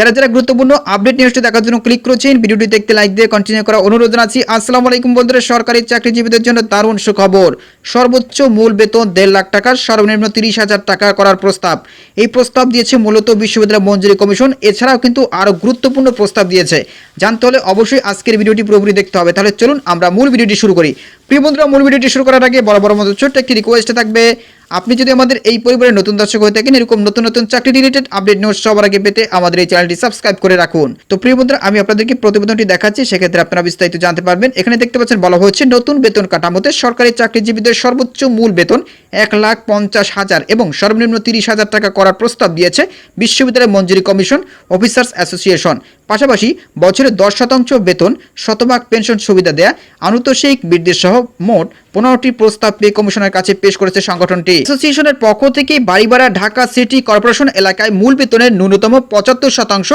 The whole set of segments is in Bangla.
যারা যারা গুরুত্বপূর্ণ আপডেট নিউজটি দেখার জন্য ক্লিক করেছেন, ভিডিওটি দেখতে লাইক দিয়ে কন্টিনিউ করা অনুরোধ জানাচ্ছি। আসসালামু আলাইকুম বন্ধুরা, সরকারি চাকরিজীবীদের জন্য দারুণ সুখবর। সর্বোচ্চ মূল বেতন দেড় লাখ টাকার, সর্বনিম্ন তিরিশ হাজার টাকা করার প্রস্তাব। এই প্রস্তাব দিয়েছে মূলত বিশ্ববিদ্যালয় মঞ্জুরি কমিশন, এছাড়াও কিন্তু আরও গুরুত্বপূর্ণ প্রস্তাব দিয়েছে। জানতে হলে অবশ্যই আজকের ভিডিওটি পুরোপুরি দেখতে হবে। তাহলে চলুন আমরা মূল ভিডিওটি শুরু করি। প্রিয় বন্ধুরা, মূল ভিডিওটি শুরু করার আগে বড় বড় মতো ছোট্ট একটি রিকোয়েস্ট থাকবে। আপনি যদি আমাদের এই পরিবারের নতুন দর্শক হয়ে থাকেন, এরকম নতুন নতুন চাকরি রিলেটেড আপডেট নিউজ সবার আগে পেতে আমাদের এই চ্যানেলটি সাবস্ক্রাইব করে রাখুন। তো প্রিয় বন্ধুরা, আমি আপনাদেরকে প্রতিবেদনটি দেখাচ্ছি, সেক্ষেত্রে আপনারা বিস্তারিত জানতে পারবেন। এখানে দেখতে পাচ্ছেন, বলা হচ্ছে নতুন বেতন কাঠামোতে সরকারি চাকরিজীবীদের সর্বোচ্চ মূল বেতন এক লাখ পঞ্চাশ হাজার এবং সর্বনিম্ন তিরিশ হাজার টাকা করার প্রস্তাব দিয়েছে বিশ্ববিদ্যালয় মঞ্জুরি কমিশন, অফিসার্স অ্যাসোসিয়েশন। পাশাপাশি বছরে দশ শতাংশ বেতন, শতভাগ পেনশন সুবিধা দেয়া, আনুতোষিক বৃদ্ধি সহ মোট পনেরোটি প্রস্তাব পে কমিশনের কাছে পেশ করেছে সংগঠনটি। অ্যাসোসিয়েশনের পক্ষ থেকে বাড়িবাড়া ঢাকা সিটি কর্পোরেশন এলাকায় মূল বেতনের ন্যূনতম পঁচাত্তর শতাংশ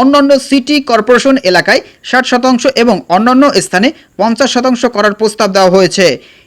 অন্যান্য সিটি কর্পোরেশন এলাকায় ষাট শতাংশ এবং অন্যান্য স্থানে পঞ্চাশ শতাংশ করার প্রস্তাব দেওয়া হয়েছে।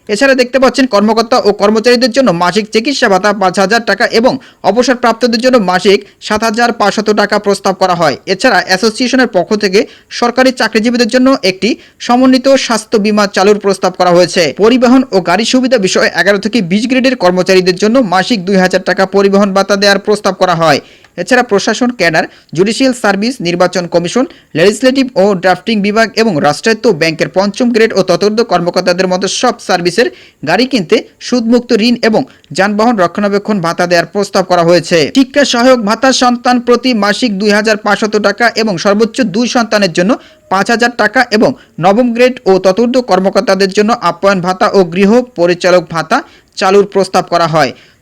এছাড়া দেখতে পাচ্ছেন কর্মকর্তা ও কর্মচারীদের জন্য মাসিক চিকিৎসা ভাতা পাঁচ হাজার টাকা এবং অবসরপ্রাপ্তদের জন্য মাসিক সাত হাজার পাঁচশত টাকা প্রস্তাব করা হয়। এছাড়া অ্যাসোসিয়েশনের পক্ষ থেকে সরকারি চাকরিজীবীদের জন্য একটি সমন্বিত স্বাস্থ্য বীমা চালুর প্রস্তাব করা হয়েছে। পরিবহন ও গাড়ি সুবিধা বিষয়ে এগারো থেকে বিশ গ্রেডের কর্মচারীদের জন্য মাসিক দুই হাজার টাকা পরিবহন ভাতা দেওয়ার প্রস্তাব করা হয়। এছাড়া প্রশাসন, ক্যাডার, জুডিশিয়াল সার্ভিস, নির্বাচন কমিশন, লেজিসলেটিভ ও ড্রাফটিং বিভাগ এবং রাষ্ট্রায়ত্ত ব্যাংকের পঞ্চম গ্রেড ও ততর্ধ কর্মকর্তাদের মতো সব সার্ভিসের গাড়ি কিনতে সুদমুক্ত ঋণ এবং যানবাহন রক্ষণাবেক্ষণ ভাতা দেওয়ার প্রস্তাব করা হয়েছে। শিক্ষা সহায়ক ভাতা সন্তান প্রতি মাসিক দুই টাকা এবং সর্বোচ্চ দুই সন্তানের জন্য পাঁচ হাজার টাকা এবং নবম গ্রেড ও চতুর্থ কর্মকর্তাদের জন্য আপ্যায়ন ভাতা ও গৃহ পরিচালক ভাতা চালুর প্রস্তাব করা হয়।